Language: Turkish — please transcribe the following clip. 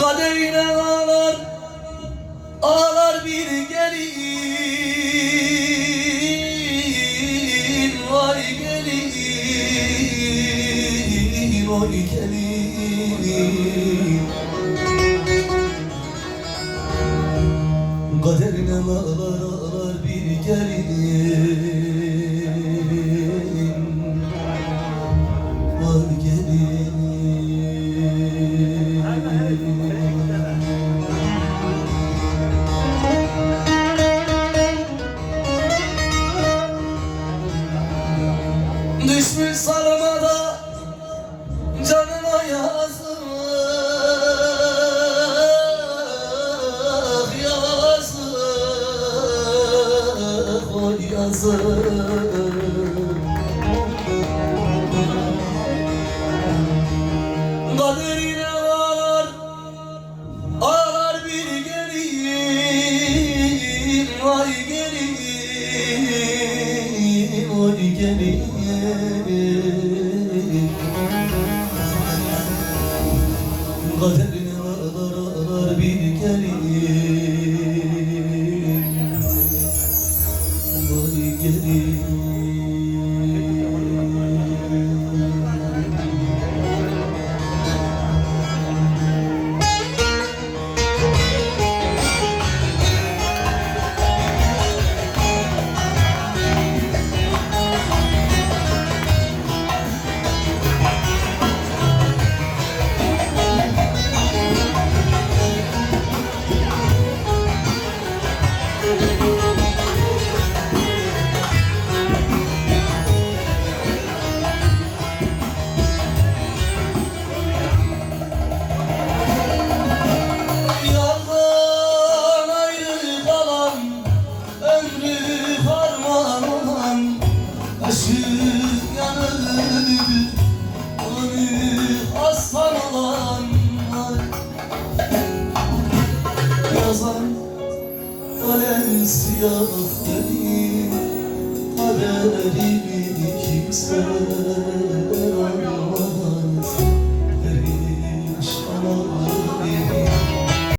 Kaderine ağlar Ağlar bir gelin. Vay gelin Vay gelin Kaderine ağlar ağlar bir gelin. Vay gelin. Düşmüş sarmada oy yazık Kaderine ağlar ağlar bir gelin vay gelin vay gelin Kaderine ağlar ağlar bir gelin Yazan kalem siyah değil Haberimi kimse